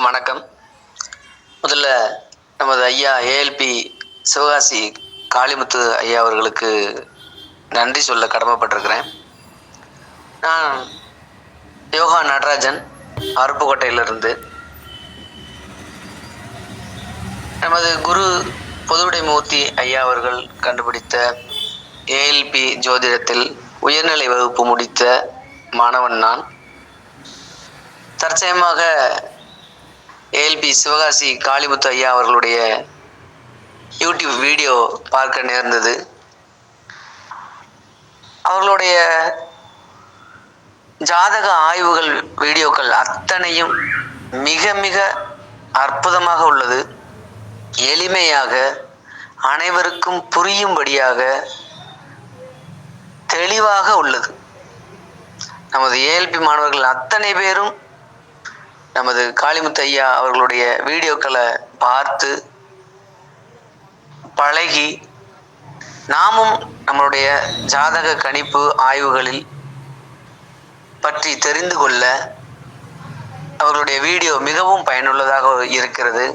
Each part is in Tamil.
அனைவருக்கும் வணக்கம். முதல்ல நமது ஐயா ஏஎல்பி சிவகாசி காளிமுத்து ஐயா அவர்களுக்கு நன்றி சொல்ல கடமைப்பட்டிருக்கிறேன். நான் யோகா நடராஜன் அருப்புக்கோட்டையிலிருந்து. நமது குரு பொதுவுடைமூர்த்தி ஐயா அவர்கள் கண்டுபிடித்த ஏஎல்பி ஜோதிடத்தில் உயர்நிலை வகுப்பு முடித்த மாணவன் நான். தற்சயமாக ஏஎல்பி சிவகாசி காளிமுத்து ஐயா அவர்களுடைய யூடியூப் வீடியோ பார்க்க நேர்ந்தது. அவர்களுடைய ஜாதக ஆய்வுகள் வீடியோக்கள் அத்தனையும் மிக மிக அற்புதமாக உள்ளது. எளிமையாக அனைவருக்கும் புரியும்படியாக தெளிவாக உள்ளது. நமது ஏஎல்பி மாணவர்கள் அத்தனை பேரும் நமது காளிமுத்து ஐயா அவர்களுடைய வீடியோக்களை பார்த்து பழகி நாமும் நம்மளுடைய ஜாதக கணிப்பு ஆய்வுகளில் பற்றி தெரிந்து கொள்ள அவர்களுடைய வீடியோ மிகவும் பயனுள்ளதாக இருக்கிறது.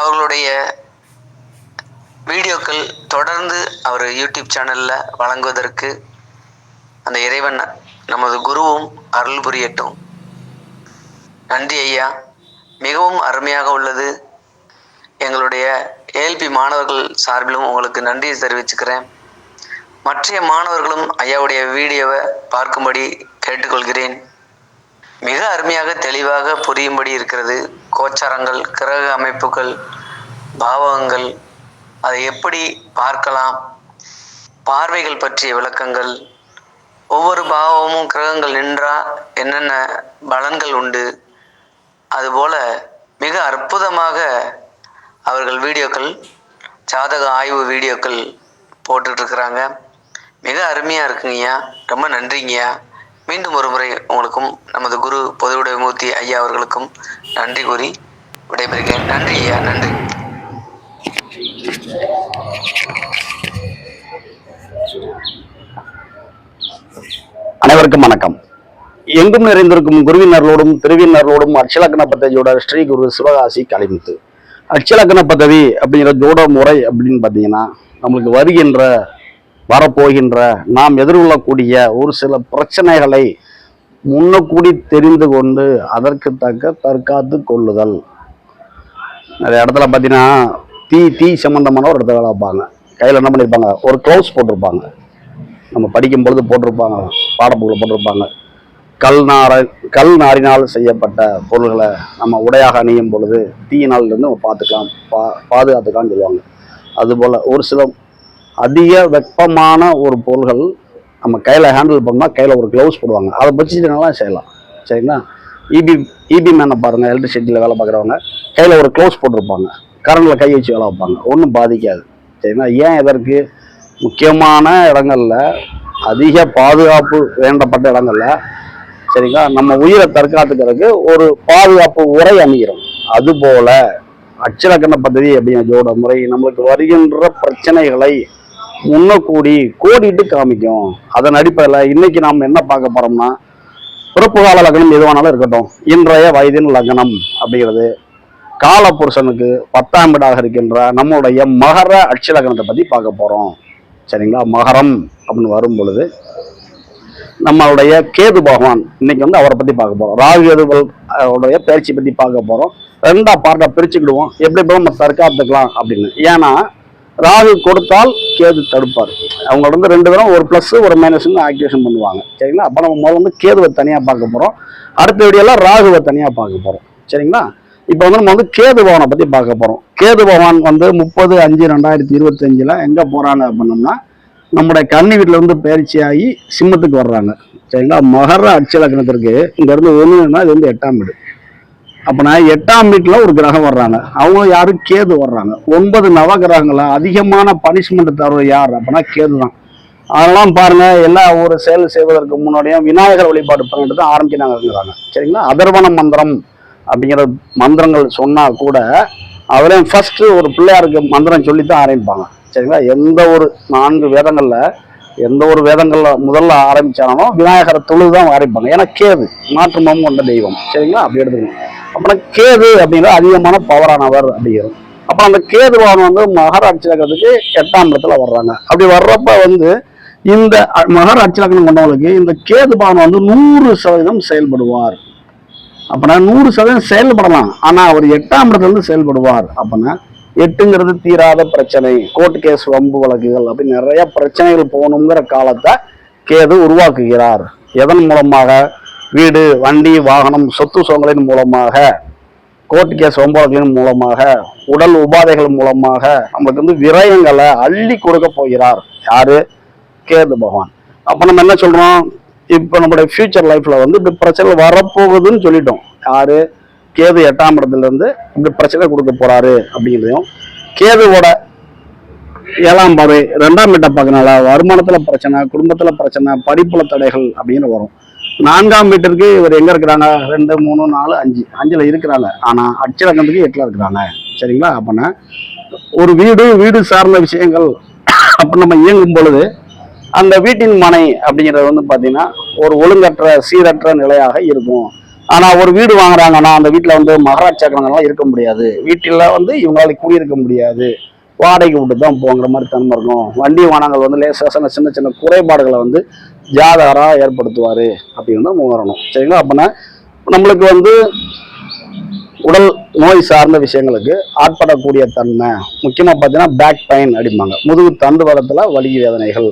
அவர்களுடைய வீடியோக்கள் தொடர்ந்து அவர் யூடியூப் சேனலில் வழங்குவதற்கு அந்த இறைவன் நமது குருவும் அருள் புரியட்டும். நன்றி ஐயா. மிகவும் அருமையாக உள்ளது. எங்களுடைய ஏஎல்பி மாணவர்கள் சார்பிலும் உங்களுக்கு நன்றியை தெரிவிச்சுக்கிறேன். மற்ற மாணவர்களும் ஐயாவுடைய வீடியோவை பார்க்கும்படி கேட்டுக்கொள்கிறேன். மிக அருமையாக தெளிவாக புரியும்படி இருக்கிறது. கோச்சாரங்கள் கிரக அமைப்புகள் பாவகங்கள் அதை எப்படி பார்க்கலாம்? பார்வைகள் பற்றிய விளக்கங்கள். ஒவ்வொரு பாவமும் கிரகங்கள் நின்றா என்னென்ன பலன்கள் உண்டு? அதுபோல மிக அற்புதமாக அவர்கள் வீடியோக்கள் ஜாதக ஆய்வு வீடியோக்கள் போட்டுட்ருக்குறாங்க. மிக அருமையாக இருக்குங்கய்யா ரொம்ப நன்றிங்கய்யா மீண்டும் ஒரு முறை உங்களுக்கும் நமது குரு பொதுவுடைமூர்த்தி ஐயா அவர்களுக்கும் நன்றி கூறி விடைபெறுகிறேன். நன்றி ஐயா நன்றி. அனைவருக்கும் வணக்கம். எங்கும் நிறைந்திருக்கும் குருவினர்களோடும் திருவினர்களோடும் அட்சலக்கண பദ്ധதியோட ஸ்ரீ குரு சிவகாசி கலைமுத்து. அட்சலக்கண பதவி அப்படிங்கிற ஜோட முறை அப்படின்னு பார்த்தீங்கன்னா நம்மளுக்கு வருகின்ற வரப்போகின்ற நாம் எதிர்கொள்ளக்கூடிய ஒரு சில பிரச்சனைகளை முன்னக்கூடி தெரிந்து கொண்டு அதற்கு தக்க தற்காத்து கொள்ளுதல். நிறைய இடத்துல பார்த்தீங்கன்னா தீ தீ சம்மந்தமான ஒரு இடத்துல வேலை வைப்பாங்க. கையில் என்ன பண்ணியிருப்பாங்க? ஒரு க்ளவுஸ் போட்டிருப்பாங்க. நம்ம படிக்கும் பொழுது போட்டிருப்பாங்க பாடப்புகளை போட்டிருப்பாங்க. கல் நார கல் நாரினால் செய்யப்பட்ட பொருள்களை நம்ம உடையாக அணியும் பொழுது தீயினால் இருந்து நம்ம பார்த்துக்கலாம் பா பாதுகாத்துக்கலாம்னு சொல்லுவாங்க. அதுபோல் ஒரு சில அதிக வெப்பமான ஒரு பொருள்கள் நம்ம கையில் ஹேண்டில் பண்ணால் கையில் ஒரு க்ளவுஸ் போடுவாங்க. அதை வச்சுட்டு செய்யலாம். சரிங்களா? இபி இபி மேனை பாருங்கள் எலக்ட்ரிசிட்டியில் வேலை பார்க்குறவங்க கையில் ஒரு க்ளவுஸ் போட்டிருப்பாங்க. கரண்டில் கை வச்சு வேலை வைப்பாங்க. ஒன்றும் பாதிக்காது. சரிங்களா? ஏன் எதற்கு முக்கியமான இடங்களில் அதிக பாதுகாப்பு வேண்டப்பட்ட இடங்களில் சரிங்களா? நம்ம உயிரை தற்காத்துக்கிறதுக்கு ஒரு பாதுகாப்பு உரை அமைகிறோம். அதுபோல அச்சலக்கண பദ്ധதி அப்படிங்கிற முறை நம்மளுக்கு வருகின்ற பிரச்சனைகளை முன்னக்கூடி கோடிட்டு காமிக்கும். அதன் அடிப்படையில் இன்னைக்கு நாம் என்ன பார்க்க போறோம்னா பிறப்பு கால லக்னம் எதுவானாலும் இருக்கட்டும். இன்றைய வயதின் லக்னம் அப்படிங்கிறது கால புருஷனுக்கு பத்தாம் வீடாக இருக்கின்ற நம்மளுடைய மகர அட்சலக்கணத்தை பற்றி பார்க்க போகிறோம் சரிங்களா? மகரம் அப்படின்னு வரும் பொழுது நம்மளுடைய கேது பகவான். இன்னைக்கு வந்து அவரை பற்றி பார்க்க போகிறோம் ராகு கேதுகள் அவருடைய பயிற்சி பற்றி பார்க்க போகிறோம் ரெண்டா பார்ட்டா பிரிச்சுக்கிடுவோம். எப்படி போய் நம்ம தற்காத்துக்கலாம் அப்படின்னு. ஏன்னா ராகு கொடுத்தால் கேது தடுப்பார். அவங்க வந்து ரெண்டு பேரும் ஒரு ப்ளஸ் ஒரு மைனஸ்னு ஆக்டிவேஷன் பண்ணுவாங்க. சரிங்களா? அப்போ நம்ம முதல்ல வந்து கேதுவை தனியாக பார்க்க போகிறோம் அடுத்த வீடியோலாம் ராகுவை தனியாக பார்க்க போகிறோம் சரிங்களா? இப்போ வந்து நம்ம வந்து கேது பவனை பற்றி பார்க்க போகிறோம் கேது பகவான் வந்து முப்பது அஞ்சு ரெண்டாயிரத்தி இருபத்தஞ்சில் எங்கே போகிறாங்க அப்படின்னோம்னா நம்முடைய கன்னி வீட்டில் வந்து பயிற்சி ஆகி சிம்மத்துக்கு வர்றாங்க. சரிங்களா? மகர அட்சலக்கணத்திற்கு இங்கேருந்து ஒன்றுன்னா இது வந்து எட்டாம் வீடு. அப்போனா எட்டாம் வீட்டில் ஒரு கிரகம் வர்றாங்க. அவங்க யாரும் கேது வர்றாங்க. ஒன்பது நவ கிரகங்களா அதிகமான பனிஷ்மெண்ட் தருவது யார்? அப்படின்னா கேது தான் அதெல்லாம் பாருங்க எல்லா ஒரு செயல் செய்வதற்கு முன்னாடியும் விநாயகர் வழிபாடு பண்ணிட்டு தான் ஆரம்பிக்கிறாங்கிறாங்க சரிங்களா? அதர்வன மந்திரம் அப்படிங்கிற மந்திரங்கள் சொன்னால் கூட அதுலேயும் ஃபர்ஸ்ட் ஒரு பிள்ளையாருக்கு மந்திரம் சொல்லி தான் ஆரம்பிப்பாங்க. சரிங்களா? எந்த ஒரு நான்கு வேதங்களில் எந்த ஒரு வேதங்களில் முதல்ல ஆரம்பித்தாலும் விநாயகரை தொழுது தான் ஆரம்பிப்பாங்க. ஏன்னா கேது மாற்றுமம் கொண்ட தெய்வம். சரிங்களா? அப்படி எடுத்துக்கணும் அப்புறம் கேது அப்படிங்கிற அதிகமான பவரானவர் அப்படிங்கிறது அப்புறம் அந்த கேது பகவான் வந்து மகர லக்னத்துக்கு எட்டாம் இடத்துல வர்றாங்க. அப்படி வர்றப்ப வந்து இந்த மகர மகராட்சி கொண்டவங்களுக்கு இந்த கேது பகவான் வந்து நூறு சதவீதம் செயல்படுவார். அப்படின்னா நூறு சதவீதம் செயல்படலாம். ஆனால் அவர் எட்டாம் இடத்துல இருந்து செயல்படுவார். அப்படின்னா எட்டுங்கிறது தீராத பிரச்சனை. கோர்ட் கேஸ் வம்பு வழக்குகள் அப்படி நிறைய பிரச்சனைகள் போகணுங்கிற காலத்தை கேது உருவாக்குகிறார். எதன் மூலமாக? வீடு வண்டி வாகனம் சொத்து சுகங்களின் மூலமாக கோர்ட் கேஸ் வம்பு வழக்குகளின் மூலமாக உடல் உபாதைகள் மூலமாக நம்மளுக்கு வந்து விரயங்களை அள்ளி கொடுக்க போகிறார். யாரு? கேது பகவான். அப்போ நம்ம என்ன சொல்றோம்? இப்போ நம்மளுடைய ஃபியூச்சர் லைஃப்ல வந்து இப்படி பிரச்சனை வரப்போகுதுன்னு சொல்லிட்டோம். யாரு? கேது எட்டாம் இடத்துலேருந்து இப்படி பிரச்சனை கொடுக்க போறாரு அப்படிங்கிறதையும் கேதுவோட ஏழாம் பார்வை ரெண்டாம் வீட்டை பார்க்கறனால வருமானத்துல பிரச்சனை குடும்பத்துல பிரச்சனை படிப்புல தடைகள் அப்படின்னு வரும். நான்காம் வீட்டிற்கு இவர் எங்க இருக்கிறாங்க? ரெண்டு மூணு நாலு அஞ்சு. அஞ்சுல இருக்கிறாங்க. ஆனா அச்சலக்கத்துக்கு எட்டுல இருக்கிறாங்க. சரிங்களா? அப்படின்னா ஒரு வீடு வீடு சார்ந்த விஷயங்கள் அப்போ நம்ம இயங்கும் பொழுது அந்த வீட்டின் மனை அப்படிங்கிறது வந்து பாத்தீங்கன்னா ஒரு ஒழுங்கற்ற சீரற்ற நிலையாக இருக்கும். ஆனா ஒரு வீடு வாங்குறாங்கன்னா அந்த வீட்டுல வந்து மகாராஜ் சக்கரங்கள்லாம் இருக்க முடியாது. வீட்டில் வந்து இவங்களால குடியிருக்க முடியாது. வாடகைக்கு விட்டு தான் போங்கிற மாதிரி தன்மை இருக்கும். வண்டி வானங்கள் வந்து லேசான சின்ன சின்ன குறைபாடுகளை வந்து ஜாதகரா ஏற்படுத்துவாரு அப்படின்னு தான் உணரணும். சரிங்களா? அப்படின்னா நம்மளுக்கு வந்து உடல் நோய் சார்ந்த விஷயங்களுக்கு ஆட்படக்கூடிய தன்மை முக்கியமாக பார்த்தீங்கன்னா பேக் பெயின் அப்படிம்பாங்க. முதுகு தண்டு வளத்தில் வலி வேதனைகள்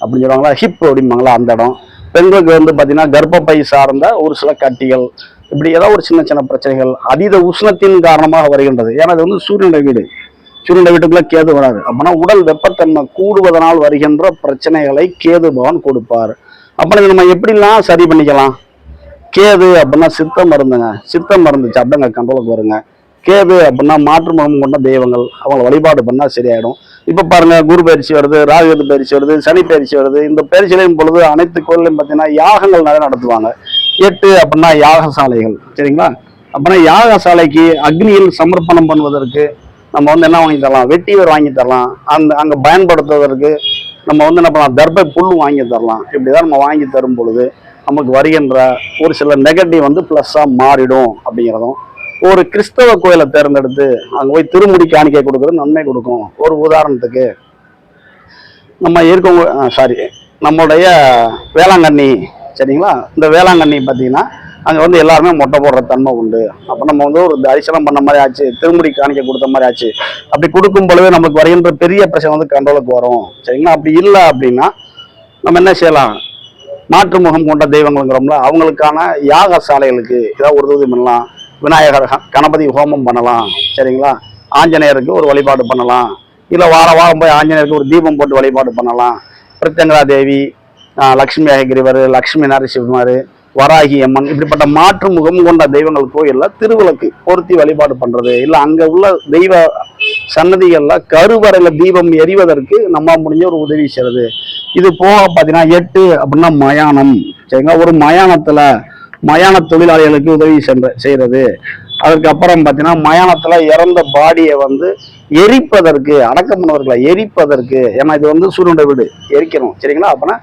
அப்படின்னு சொல்லுவாங்களா? ஹிப் அப்படிம்பாங்களா? அந்த இடம். பெண்களுக்கு வந்து பார்த்தீங்கன்னா கர்ப்பப்பை சார்ந்த ஒரு சில கட்டிகள் இப்படி ஏதோ ஒரு சின்ன சின்ன பிரச்சனைகள் அதீத உஷ்ணத்தின் காரணமாக வருகின்றது. ஏன்னா அது வந்து சூரியனுடைய வீடு. சூரியனுடைய வீட்டுக்குள்ள கேது வராது. அப்படின்னா உடல் வெப்பத்தன்மை கூடுவதனால் வருகின்ற பிரச்சனைகளை கேது பவன் கொடுப்பார். அப்போ நம்ம எப்படிலாம் சரி பண்ணிக்கலாம்? கேது அப்படின்னா சித்த மருந்துங்க. சித்த மருந்து சட்டங்க கண்ட்ரோலுக்கு வருங்க. கேது அப்படின்னா மாற்று முகம் கொண்ட தெய்வங்கள். அவங்களை வழிபாடு பண்ணால் சரியாயிடும். இப்போ பாருங்கள் குரு பயிற்சி வருது ராகுகேது பயிற்சி வருது சனி பயிற்சி வருது. இந்த பயிற்சியிலையும் பொழுது அனைத்து கோயிலையும் பார்த்தீங்கன்னா யாகங்கள் நிறைய நடத்துவாங்க. எட்டு அப்படின்னா யாகசாலைகள். சரிங்களா? அப்படின்னா யாகசாலைக்கு அக்னியில் சமர்ப்பணம் பண்ணுவதற்கு நம்ம வந்து என்ன வாங்கி தரலாம்? வெட்டிவர் வாங்கி தரலாம். அந்த அங்கே பயன்படுத்துவதற்கு நம்ம வந்து என்ன பண்ணலாம்? தர்பை புல் வாங்கி தரலாம். இப்படி தான் நம்ம வாங்கி தரும் பொழுது நமக்கு வருகின்ற ஒரு சில நெகட்டிவ் வந்து ப்ளஸ்ஸாக மாறிடும் அப்படிங்கிறதும் ஒரு கிறிஸ்தவ கோயிலை தேர்ந்தெடுத்து அங்கே போய் திருமுடி காணிக்கை கொடுக்குறது நன்மை கொடுக்கும். ஒரு உதாரணத்துக்கு நம்ம இருக்கவங்க சாரி நம்மளுடைய வேளாங்கண்ணி சரிங்களா? இந்த வேளாங்கண்ணி பார்த்தீங்கன்னா அங்கே வந்து எல்லாருமே மொட்டை போடுற தன்மை உண்டு. அப்போ நம்ம வந்து ஒரு தரிசனம் பண்ண மாதிரி ஆச்சு திருமுடி காணிக்கை கொடுத்த மாதிரி ஆச்சு. அப்படி கொடுக்கும் பொழுது நமக்கு வருகின்ற பெரிய பிரச்சனை வந்து கண்ட்ரோலுக்கு வரும். சரிங்களா? அப்படி இல்லை அப்படின்னா நம்ம என்ன செய்யலாம்? மாற்று முகம் கொண்ட தெய்வங்களுங்கிறோம்ல அவங்களுக்கான யாக சாலைகளுக்கு ஏதாவது உறுதி பண்ணலாம். விநாயகர் கணபதி ஹோமம் பண்ணலாம். சரிங்களா? ஆஞ்சநேயருக்கு ஒரு வழிபாடு பண்ணலாம். இல்லை வார வாரம் போய் ஆஞ்சநேயருக்கு ஒரு தீபம் போட்டு வழிபாடு பண்ணலாம். பிரத்யங்கரா தேவி லக்ஷ்மி அககிரிவர் லக்ஷ்மி நரசிம்மர் வராகி அம்மன் இப்படிப்பட்ட மாற்று முகம் கொண்ட தெய்வங்கள் கோயிலில் திருவிளக்கு பொருத்தி வழிபாடு பண்ணுறது இல்லை அங்கே உள்ள தெய்வ சன்னதிகளில் கருவறையில் தீபம் எரிவதற்கு நம்ம முடிஞ்ச ஒரு உதவி செய்கிறது இது போக பார்த்தீங்கன்னா எட்டு அப்படின்னா மயானம். சரிங்களா? ஒரு மயானத்தில் மயான தொழிலாளிகளுக்கு உதவி சென்ற செய்யறது அதுக்கப்புறம் பார்த்தீங்கன்னா மயானத்தில் இறந்த பாடியை வந்து எரிப்பதற்கு அடக்கம் பண்ணவர்களை எரிப்பதற்கு ஏன்னா இது வந்து சூரியனுடைய வீடு எரிக்கணும் சரிங்களா? அப்படின்னா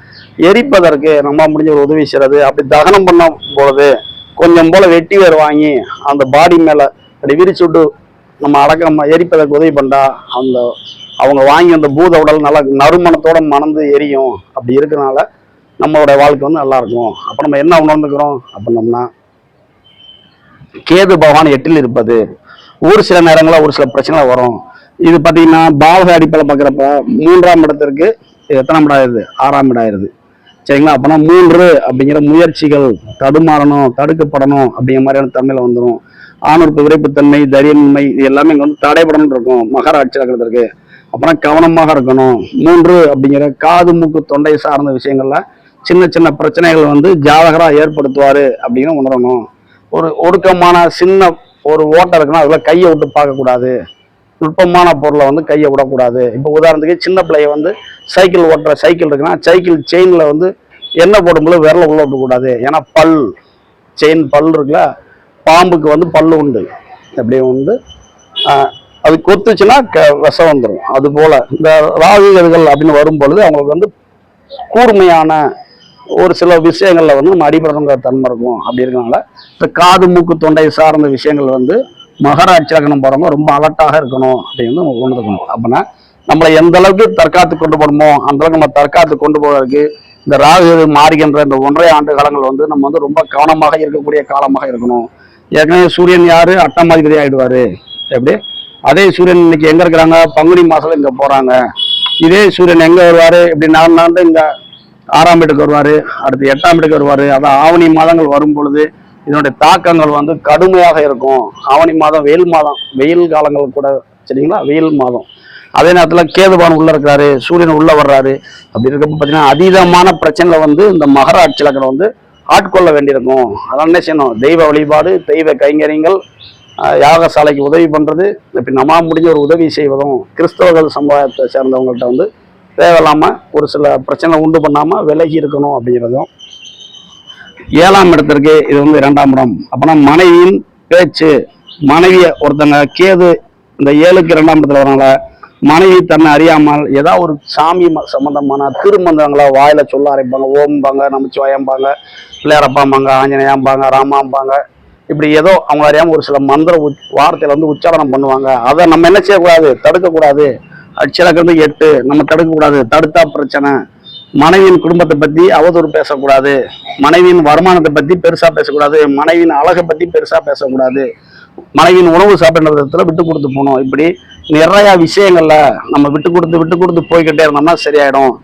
எரிப்பதற்கு நம்ம முடிஞ்ச ஒரு உதவி செய்கிறது அப்படி தகனம் பண்ண பொழுது கொஞ்சம் போல வெட்டி வேர் வாங்கி அந்த பாடி மேலே அப்படி விரிச்சு விட்டு நம்ம அடக்கம் எரிப்பதற்கு உதவி பண்ணா அந்த அவங்க வாங்கி அந்த பூத உடல் நல்லா நறுமணத்தோட மணந்து எரியும். அப்படி இருக்கிறனால நம்மளோட வாழ்க்கை வந்து நல்லா இருக்கும். அப்போ நம்ம என்ன உணர்ந்துக்கிறோம்? அப்படின்னோம்னா கேது பகவான் எட்டில் இருப்பது. ஒரு சில நேரங்களில் ஒரு சில பிரச்சனைகள் வரும். இது பார்த்தீங்கன்னா பாவக அடிப்படையில் பார்க்குறப்ப மூன்றாம் இடத்திற்கு இது எத்தனாம் இடம் ஆயிருது ஆறாம் இடம் ஆயிருது சரிங்களா? அப்போனா மூன்று அப்படிங்கிற முயற்சிகள் தடுமாறணும் தடுக்கப்படணும் அப்படிங்கிற மாதிரியான தன்மையில் வந்துடும் ஆணுறுப்பு விரைப்புத்தன்மை தைரியமின்மை இது எல்லாமே இங்கே வந்து தடைபடணும் இருக்கும். மகர இருக்கிறதுக்கு அப்புறம் கவனமாக இருக்கணும். மூன்று அப்படிங்கிற காது மூக்கு தொண்டை சார்ந்த விஷயங்கள்ல சின்ன சின்ன பிரச்சனைகள் வந்து ஜாதகராக ஏற்படுத்துவார் அப்படின்னு உணரணும். ஒரு ஒடுக்கமான சின்ன ஒரு ஓட்டை இருக்குன்னா அதில் கையை விட்டு பார்க்கக்கூடாது. நுட்பமான பொருளை வந்து கையை விடக்கூடாது. இப்போ உதாரணத்துக்கு சின்ன பிள்ளைய வந்து சைக்கிள் ஓட்டுற சைக்கிள் இருக்குன்னா சைக்கிள் செயினில் வந்து எண்ணெய் போடும்போது விரல உள்ள விடக்கூடாது. ஏன்னா பல் செயின் பல் இருக்குல்ல பாம்புக்கு வந்து பல்லு உண்டு. அப்படி வந்து அது கொத்துச்சுன்னா க விஷம் வந்துடும் அதுபோல் இந்த ராகுகர்கள் அப்படின்னு வரும் பொழுது அவங்களுக்கு வந்து கூர்மையான ஒரு சில விஷயங்களில் வந்து நம்ம அடிபடுறவங்க தன்மை இருக்கும். அப்படி இருக்கனால இந்த காது மூக்கு தொண்டை சார்ந்த விஷயங்கள் வந்து மகராட்சி லக்னம் போகிறவங்க ரொம்ப அலர்ட்டாக இருக்கணும் அப்படின்னு நம்ம உணர்ந்துக்கணும். அப்படின்னா நம்மளை எந்த அளவுக்கு தற்காத்து கொண்டு போகணுமோ அந்த அளவுக்கு நம்ம தற்காத்து கொண்டு போவதற்கு இந்த ராகு மாறுகின்ற இந்த ஒன்றரை ஆண்டு காலங்கள் வந்து நம்ம வந்து ரொம்ப கவனமாக இருக்கக்கூடிய காலமாக இருக்கணும். ஏற்கனவே சூரியன் யாரு? அட்டமாதிபதி ஆயிடுவாரு. எப்படி? அதே சூரியன் இன்னைக்கு எங்க இருக்கிறாங்க? பங்குனி மாசத்துல இங்க போறாங்க. இதே சூரியன் எங்க வருவாரு? இப்படி நடந்து நடந்து இங்க ஆறாம் வீட்டுக்கு வருவாரு அடுத்து எட்டாம் வீட்டுக்கு வருவாரு. அதான் ஆவணி மாதங்கள் வரும் பொழுது இதனுடைய தாக்கங்கள் வந்து கடுமையாக இருக்கும். ஆவணி மாதம் வெயில் மாதம் வெயில் காலங்கள் கூட சரிங்களா? வெயில் மாதம். அதே நேரத்தில் கேதுபான் உள்ள இருக்கிறாரு சூரியன் உள்ள வர்றாரு. அப்படி இருக்கப்போ பார்த்தீங்கன்னா அதீதமான பிரச்சனைகளை வந்து இந்த மகர ஆட்சிலக்கணம் வந்து ஆட்கொள்ள வேண்டியிருக்கும். அதனால என்ன செய்யணும்? தெய்வ வழிபாடு தெய்வ கைங்கரியங்கள் யாகசாலைக்கு உதவி பண்ணுறது இப்போ நம்ம முடிஞ்ச ஒரு உதவி செய்வதும் கிறிஸ்தவர்கள் சமுதாயத்தை சேர்ந்தவங்கள்ட்ட வந்து தேவையில்லாமல் ஒரு சில பிரச்சனை உண்டு பண்ணாமல் விலகி இருக்கணும் அப்படிங்கிறதும். ஏழாம் இடத்திற்கு இது வந்து இரண்டாம் இடம். அப்பனா மனைவியின் பேச்சு மனைவியை ஒருத்தங்க கேது இந்த ஏழுக்கு இரண்டாம் இடத்துல வரனால மனைவி தன்னை அறியாமல் ஏதாவது ஒரு சாமி ம- சம்பந்தமான திருமந்தங்களை வாயில சொல்ல ஆரம்பிப்பாங்க. ஓம்பாங்க நமச்சிவாயம்பாங்க பிள்ளையாரப்பாம்பாங்க ஆஞ்சநேயாம்பாங்க ராமாம்பாங்க. இப்படி ஏதோ அவங்க அறியாமல் ஒரு சில மந்திர உ வார்த்தையில வந்து உச்சாரணம் பண்ணுவாங்க. அதை நம்ம என்ன செய்யக்கூடாது? தடுக்கக்கூடாது. அச்சலக்கிறது எட்டு. நம்ம தடுக்கக்கூடாது. தடுத்தா பிரச்சனை. மனைவியின் குடும்பத்தை பத்தி அவதூறு பேசக்கூடாது. மனைவியின் வருமானத்தை பத்தி பெருசா பேசக்கூடாது. மனைவியின் அழகை பத்தி பெருசா பேசக்கூடாது. மனைவியின் உணவு சாப்பிடுற விதத்துல விட்டு கொடுத்து போகணும். இப்படி நிறைய விஷயங்கள்ல நம்ம விட்டு கொடுத்து விட்டு கொடுத்து போய்கிட்டே இருந்தோம்னா சரியாயிடும்.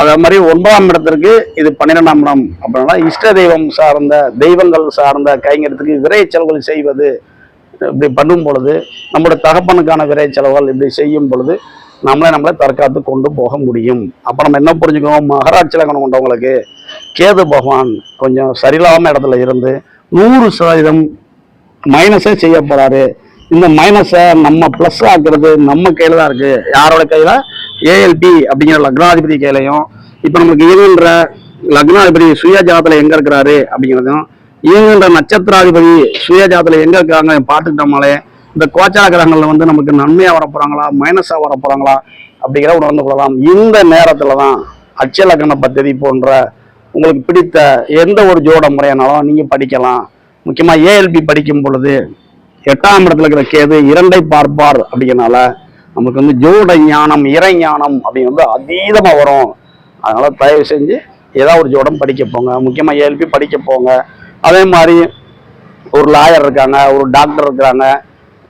அதே மாதிரி ஒன்பதாம் இடத்திற்கு இது பன்னிரெண்டாம் இடம். அப்படின்னா இஷ்ட தெய்வம் சார்ந்த தெய்வங்கள் சார்ந்த கைங்கிறதுக்கு விரைச்செலவுகள் செய்வது இப்படி பண்ணும் பொழுது நம்முடைய தகப்பனுக்கான விரைச்செலவுகள் இப்படி செய்யும் பொழுது நம்மளே நம்மளே தற்காத்து கொண்டு போக முடியும். அப்போ நம்ம என்ன புரிஞ்சுக்கணும்? மகராட்சி லக்னம் கொண்டவங்களுக்கு கேது பகவான் கொஞ்சம் சரியில்லாமல் இடத்துல இருந்து நூறு சதவீதம் மைனஸே செய்ய இந்த மைனஸை நம்ம ப்ளஸ் ஆக்குறது நம்ம கையில் தான் இருக்குது யாரோட கையில்? ஏஎல்பி அப்படிங்கிற லக்னாதிபதி கையிலையும். இப்போ நமக்கு இயங்குகின்ற லக்னாதிபதி சுயஜாதத்தில் எங்கே இருக்கிறாரு அப்படிங்கிறதும் இயங்குகின்ற நட்சத்திராதிபதி சுயஜாதத்தில் எங்கே இருக்காங்க பார்த்துக்கிட்டோம்னாலே இந்த கோச்சார கிரகங்கள்ல வந்து நமக்கு நன்மையா வர போறாங்களா மைனஸா வர போறாங்களா அப்படிங்கிற உணர்ந்து கொள்ளலாம். இந்த நேரத்துல தான் அச்சலக்கண பத்ததி போன்ற உங்களுக்கு பிடித்த எந்த ஒரு ஜோட முறையானாலும் நீங்க படிக்கலாம். முக்கியமா ஏஎல்பி படிக்கும் பொழுது எட்டாம் இடத்துல இருக்கிற கேது இரண்டை பார்ப்பார் அப்படிங்கிறனால நமக்கு வந்து ஜோட ஞானம் இறை ஞானம் அப்படிங்கிறது வந்து அதீதமா வரும். அதனால தயவு செஞ்சு ஏதாவது ஒரு ஜோடம் படிக்க போங்க. முக்கியமா ஏஎல்பி படிக்க போங்க. அதே மாதிரி ஒரு லாயர் இருக்காங்க ஒரு டாக்டர் இருக்கிறாங்க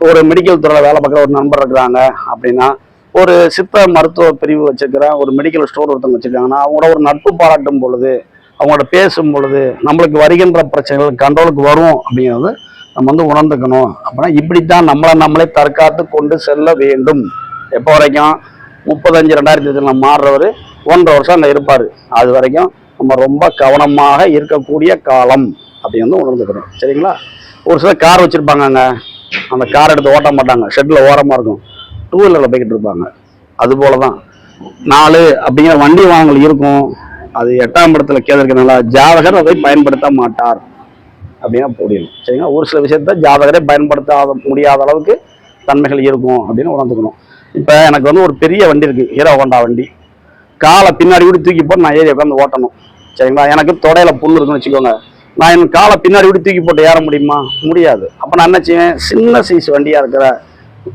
ஒரு மெடிக்கல் துறையில் வேலை பார்க்குற ஒரு நண்பர் இருக்கிறாங்க அப்படின்னா ஒரு சித்த மருத்துவ பிரிவு வச்சுருக்கிற ஒரு மெடிக்கல் ஸ்டோர் ஒருத்தவங்க வச்சிருக்காங்கன்னா அவங்களோட ஒரு நட்பு பாராட்டும் பொழுது அவங்களோட பேசும் பொழுது நம்மளுக்கு வருகின்ற பிரச்சனைகள் கண்ட்ரோலுக்கு வரும் அப்படிங்கிறது நம்ம வந்து உணர்ந்துக்கணும். அப்படின்னா இப்படித்தான் நம்மளை நம்மளே தற்காத்து கொண்டு செல்ல வேண்டும். எப்போ வரைக்கும்? முப்பத்தஞ்சு ரெண்டாயிரத்தி இருபத்தி மாறுறவர் ஒன்றரை வருஷம் அங்கே இருப்பார். அது வரைக்கும் நம்ம ரொம்ப கவனமாக இருக்கக்கூடிய காலம் அப்படின்னு வந்து உணர்ந்துக்கணும். சரிங்களா? ஒரு சில கார் வச்சுருப்பாங்க அங்கே அந்த கார் எடுத்து ஓட்ட மாட்டாங்க. ஷெட்டில் ஓரமாக இருக்கும். டூ வீலரில் போய்கிட்டு இருப்பாங்க. அது போல தான் நாலு அப்படிங்கிற வண்டி வாங்கல் இருக்கும். அது எட்டாம் இடத்துல கேதிருக்கனால ஜாதகர் அதை பயன்படுத்த மாட்டார். அப்படின்னா புரியும் சரிங்களா? ஒரு சில விஷயத்த ஜாதகரே பயன்படுத்த முடியாத அளவுக்கு தன்மைகள் இருக்கும் அப்படின்னு உணர்ந்துக்கணும். இப்போ எனக்கு வந்து ஒரு பெரிய வண்டி இருக்கு ஹீரோ ஹோண்டா வண்டி. காலை பின்னாடி கூட தூக்கி போட்டு நான் ஏறி உட்காந்து ஓட்டணும். சரிங்களா? எனக்கு தொடையில புல் இருக்குன்னு வச்சுக்கோங்க. நான் என் காலை பின்னாடி விட்டு தூக்கி போட்டு ஏற முடியுமா? முடியாது. அப்போ நான் என்ன செய்வேன்? சின்ன சைஸ் வண்டியாக இருக்கிற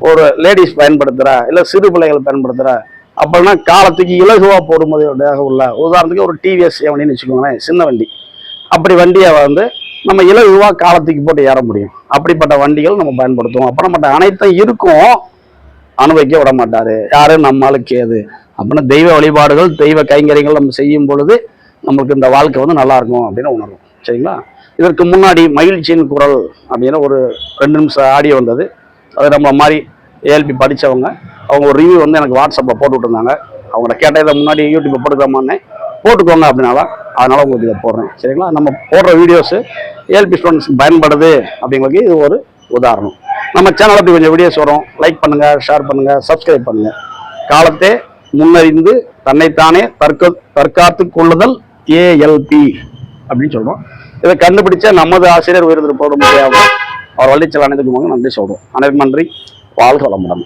ஒரு லேடிஸ் பயன்படுத்துகிற இல்லை சிறு பிள்ளைகள் பயன்படுத்துகிற அப்படின்னா காலை தூக்கி இலகுவாக போடும்போது உள்ள உதாரணத்துக்கு ஒரு டிவிஎஸ் வண்டின்னு வச்சுக்கோங்களேன் சின்ன வண்டி. அப்படி வண்டியை வந்து நம்ம இலகுவாக காலத்துக்கு போட்டு ஏற முடியும். அப்படிப்பட்ட வண்டிகள் நம்ம பயன்படுத்துவோம். அப்போ நம்மகிட்ட அனைத்தும் இருக்கும். அனுபவிக்க விட மாட்டார். யாரு நம்மளுக்கு ஏது? அப்படின்னா தெய்வ வழிபாடுகள் தெய்வ கைங்கரியங்கள் நம்ம செய்யும் பொழுது நம்மளுக்கு இந்த வாழ்க்கை வந்து நல்லாயிருக்கும் அப்படின்னு உணர்வோம். சரிங்களா? இதற்கு முன்னாடி மகிழ்ச்சியின் குரல் அப்படின்னு ஒரு ரெண்டு நிமிஷம் ஆடியோ வந்தது. அது நம்ம மாதிரி ஏஎல்பி படித்தவங்க அவங்க ஒரு ரிவ்யூ வந்து எனக்கு வாட்ஸ்அப்பில் போட்டு விட்டுருந்தாங்க அவங்கள கேட்ட இதை முன்னாடி யூடியூப்பில் போட்டுக்கலாமான்னே. போட்டுக்கோங்க அப்படின்னால அதனால் உங்களுக்கு இதை போடுறேன். சரிங்களா? நம்ம போடுற வீடியோஸு ஏஎல்பி ஸ்டூடெண்ட்ஸ்க்கு பயன்படுது அப்படிங்களுக்கு இது ஒரு உதாரணம். நம்ம சேனலில் அப்படி கொஞ்சம் வீடியோஸ் வரும். லைக் பண்ணுங்கள் ஷேர் பண்ணுங்கள் சப்ஸ்கிரைப் பண்ணுங்கள் காலத்தே முன்னறிந்து தன்னைத்தானே தற்க தற்காத்து கொள்ளுதல் ஏஎல்பி அப்படின்னு சொல்றோம். இதை கண்டுபிடிச்ச நமது ஆசிரியர் உயர்ந்திருப்போடு முடியாது அவர் வள்ளிச்சல் அனைத்துக்கும் நன்றி சொல்றோம். அனைவரும் நன்றி. வாழ்க வளமுடன்.